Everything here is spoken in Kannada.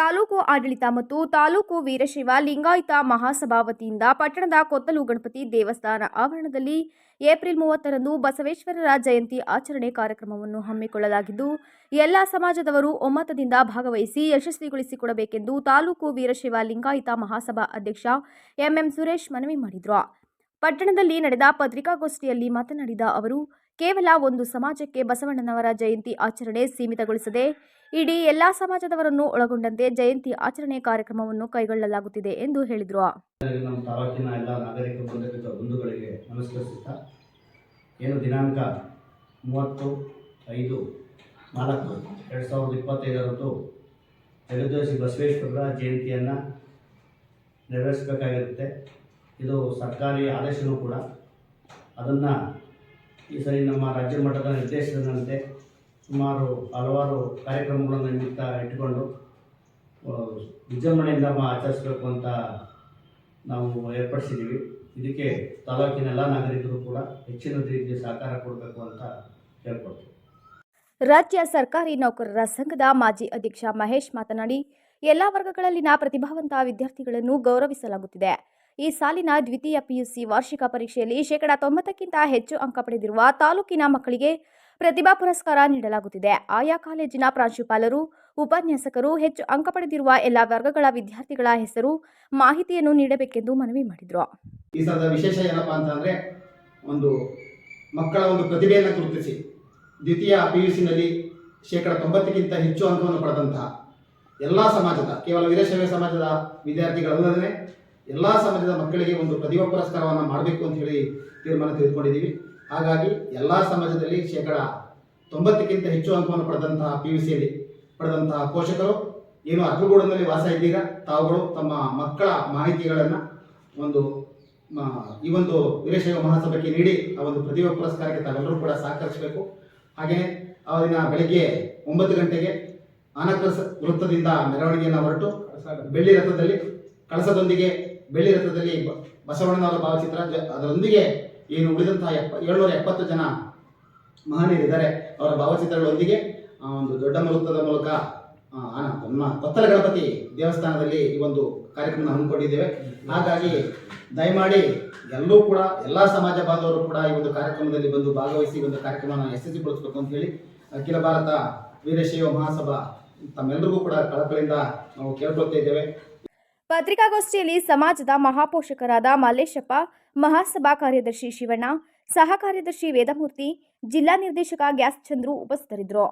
ತಾಲೂಕು ಆಡಳಿತ ಮತ್ತು ತಾಲೂಕು ವೀರಶೈವ ಲಿಂಗಾಯತ ಮಹಾಸಭಾ ವತಿಯಿಂದ ಪಟ್ಟಣದ ಕೊತ್ತಲು ಗಣಪತಿ ದೇವಸ್ಥಾನ ಆವರಣದಲ್ಲಿ ಏಪ್ರಿಲ್ ಮೂವತ್ತರಂದು ಬಸವೇಶ್ವರರ ಜಯಂತಿ ಆಚರಣೆ ಕಾರ್ಯಕ್ರಮವನ್ನು ಹಮ್ಮಿಕೊಳ್ಳಲಾಗಿದ್ದು, ಎಲ್ಲ ಸಮಾಜದವರು ಒಮ್ಮತದಿಂದ ಭಾಗವಹಿಸಿ ಯಶಸ್ವಿಗೊಳಿಸಿಕೊಡಬೇಕೆಂದು ತಾಲೂಕು ವೀರಶೈವ ಲಿಂಗಾಯತ ಮಹಾಸಭಾ ಅಧ್ಯಕ್ಷ ಎಂಎಂ ಸುರೇಶ್ ಮನವಿ ಮಾಡಿದರು. ಪಟ್ಟಣದಲ್ಲಿ ನಡೆದ ಪತ್ರಿಕಾಗೋಷ್ಠಿಯಲ್ಲಿ ಮಾತನಾಡಿದ ಅವರು ಕೇವಲ ಒಂದು ಸಮಾಜಕ್ಕೆ ಬಸವಣ್ಣನವರ ಜಯಂತಿ ಆಚರಣೆ ಸೀಮಿತಗೊಳಿಸದೆ, ಇಡೀ ಎಲ್ಲ ಸಮಾಜದವರನ್ನು ಒಳಗೊಂಡಂತೆ ಜಯಂತಿ ಆಚರಣೆ ಕಾರ್ಯಕ್ರಮವನ್ನು ಕೈಗೊಳ್ಳಲಾಗುತ್ತಿದೆ ಎಂದು ಹೇಳಿದರು. ಏನು ದಿನಾಂಕ ಮೂವತ್ತು, ಐದು, ನಾಲ್ಕು, ಎರಡು ಸಾವಿರದ ಇಪ್ಪತ್ತೈದರಂದು ಜಗದೋಷಿ ಬಸವೇಶ್ವರರ ಜಯಂತಿಯನ್ನು ನೆರವೇರಿಸಬೇಕಾಗಿರುತ್ತೆ. ಇದು ಸರ್ಕಾರಿ ಆದೇಶವೂ ಕೂಡ. ಅದನ್ನು ಈ ಸರಿ ನಮ್ಮ ರಾಜ್ಯ ಮಟ್ಟದ ನಿರ್ದೇಶನದಂತೆ ಸುಮಾರು ಹಲವಾರು ಕಾರ್ಯಕ್ರಮಗಳನ್ನು ನಿಮಿತ್ತ ಇಟ್ಟುಕೊಂಡು ವಿಜೃಂಭಣೆಯಿಂದ ಆಚರಿಸಬೇಕು ಅಂತ ನಾವು ಏರ್ಪಡಿಸಿದ್ದೀವಿ. ಇದಕ್ಕೆ ತಾಲೂಕಿನ ಎಲ್ಲ ನಾಗರಿಕರು ಕೂಡ ಹೆಚ್ಚಿನ ರೀತಿಯ ಸಹಕಾರ ಕೊಡಬೇಕು ಅಂತ ಹೇಳ್ಕೊಡ್ತೀವಿ. ರಾಜ್ಯ ಸರ್ಕಾರಿ ನೌಕರರ ಸಂಘದ ಮಾಜಿ ಅಧ್ಯಕ್ಷ ಮಹೇಶ್ ಮಾತನಾಡಿ, ಎಲ್ಲ ವರ್ಗಗಳಲ್ಲಿನ ಪ್ರತಿಭಾವಂತ ವಿದ್ಯಾರ್ಥಿಗಳನ್ನು ಗೌರವಿಸಲಾಗುತ್ತಿದೆ. ಈ ಸಾಲಿನ ದ್ವಿತೀಯ ಪಿಯುಸಿ ವಾರ್ಷಿಕ ಪರೀಕ್ಷೆಯಲ್ಲಿ ಶೇಕಡಾ ತೊಂಬತ್ತಕ್ಕಿಂತ ಹೆಚ್ಚು ಅಂಕ ಪಡೆದಿರುವ ತಾಲೂಕಿನ ಮಕ್ಕಳಿಗೆ ಪ್ರತಿಭಾ ಪುರಸ್ಕಾರ ನೀಡಲಾಗುತ್ತಿದೆ. ಆಯಾ ಕಾಲೇಜಿನ ಪ್ರಾಂಶುಪಾಲರು, ಉಪನ್ಯಾಸಕರು, ಹೆಚ್ಚು ಅಂಕ ಪಡೆದಿರುವ ಎಲ್ಲ ವರ್ಗಗಳ ವಿದ್ಯಾರ್ಥಿಗಳ ಹೆಸರು, ಮಾಹಿತಿಯನ್ನು ನೀಡಬೇಕೆಂದು ಮನವಿ ಮಾಡಿದರು. ಈ ಸಲದ ವಿಶೇಷ ಏನಪ್ಪಾ ಅಂತಂದ್ರೆ ಒಂದು ಮಕ್ಕಳ ಒಂದು ಪ್ರತಿಭೆಯನ್ನು ಗುರುತಿಸಿ ದ್ವಿತೀಯ ಪಿ ಯು ಸಿನಲ್ಲಿ ಶೇಕಡ ತೊಂಬತ್ತಕ್ಕಿಂತ ಹೆಚ್ಚು ಅಂಕವನ್ನು ಪಡೆದಂತಹ ಎಲ್ಲ ಸಮಾಜದ, ಕೇವಲ ವೀರಶೈವ ಸಮಾಜದ ವಿದ್ಯಾರ್ಥಿಗಳಲ್ಲದೇ ಎಲ್ಲ ಸಮಾಜದ ಮಕ್ಕಳಿಗೆ ಒಂದು ಪ್ರತಿಭಾ ಪುರಸ್ಕಾರವನ್ನು ಮಾಡಬೇಕು ಅಂತ ಹೇಳಿ ತೀರ್ಮಾನ ತೆಗೆದುಕೊಂಡಿದ್ದೀವಿ. ಹಾಗಾಗಿ ಎಲ್ಲ ಸಮಾಜದಲ್ಲಿ ಶೇಕಡ ತೊಂಬತ್ತಕ್ಕಿಂತ ಹೆಚ್ಚು ಅಂಕವನ್ನು ಪಡೆದಂತಹ ಪಿ ಯು ಸಿಯಲ್ಲಿ ಪಡೆದಂತಹ ಪೋಷಕರು, ಏನು ಅಗ್ರಗೂಡನಲ್ಲಿ ವಾಸ ಇದ್ದೀರಾ? ತಾವುಗಳು ತಮ್ಮ ಮಕ್ಕಳ ಮಾಹಿತಿಗಳನ್ನು ಒಂದು ಈ ಒಂದು ವೀರಶೈವ ಮಹಾಸಭೆಗೆ ನೀಡಿ ಆ ಒಂದು ಪ್ರತಿಭಾ ಪುರಸ್ಕಾರಕ್ಕೆ ತಾವೆಲ್ಲರೂ ಕೂಡ ಸಹಕರಿಸಬೇಕು. ಹಾಗೆಯೇ ಅವರಿನ ಬೆಳಗ್ಗೆ ಒಂಬತ್ತು ಗಂಟೆಗೆ ಆನಕರಸ ವೃತ್ತದಿಂದ ಮೆರವಣಿಗೆಯನ್ನು ಹೊರಟು ಬೆಳ್ಳಿ ರಥದಲ್ಲಿ ಕಳಸದೊಂದಿಗೆ ಬೆಳ್ಳಿ ರಥದಲ್ಲಿ ಬಸವಣ್ಣನವರ ಭಾವಚಿತ್ರ ಅದರೊಂದಿಗೆ ಏನು ಉಳಿದಂತಹ ಎಪ್ಪ, ಏಳ್ನೂರ ಎಪ್ಪತ್ತು ಜನ ಮಹನೀಯರಿದ್ದಾರೆ. ಅವರ ಭಾವಚಿತ್ರಗಳೊಂದಿಗೆ ಒಂದು ದೊಡ್ಡ ವೃತ್ತದ ಮೂಲಕ ನಮ್ಮ ಕೊತ್ತಲ ಗಣಪತಿ ದೇವಸ್ಥಾನದಲ್ಲಿ ಈ ಒಂದು ಕಾರ್ಯಕ್ರಮ ಹಮ್ಮಿಕೊಂಡಿದ್ದೇವೆ. ಹಾಗಾಗಿ ದಯಮಾಡಿ ಎಲ್ಲರೂ ಕೂಡ, ಎಲ್ಲ ಸಮಾಜ ಬಾಂಧವರು ಕೂಡ ಈ ಒಂದು ಕಾರ್ಯಕ್ರಮದಲ್ಲಿ ಬಂದು ಭಾಗವಹಿಸಿ ಒಂದು ಕಾರ್ಯಕ್ರಮನ ಯಶಸ್ವಿಗೊಳಿಸಬೇಕು ಅಂತ ಹೇಳಿ ಅಖಿಲ ಭಾರತ ವೀರಶೈವ ಮಹಾಸಭಾ ತಮ್ಮೆಲ್ಲರಿಗೂ ಕೂಡ ಕಳಕಳಿಯಿಂದ ನಾವು ಕೇಳ್ಕೊಳ್ತಾ ಇದ್ದೇವೆ. ಪತ್ರಿಕಾಗೋಷ್ಠಿಯಲ್ಲಿ ಸಮಾಜದ ಮಹಾಪೋಷಕರಾದ ಮಲ್ಲೇಶಪ್ಪ, ಮಹಾಸಭಾ ಕಾರ್ಯದರ್ಶಿ ಶಿವಣ್ಣ, ಸಹ ಕಾರ್ಯದರ್ಶಿ ವೇದಮೂರ್ತಿ, ಜಿಲ್ಲಾ ನಿರ್ದೇಶಕ ಗ್ಯಾಸ್ ಚಂದ್ರು ಉಪಸ್ಥಿತರಿದ್ದರು.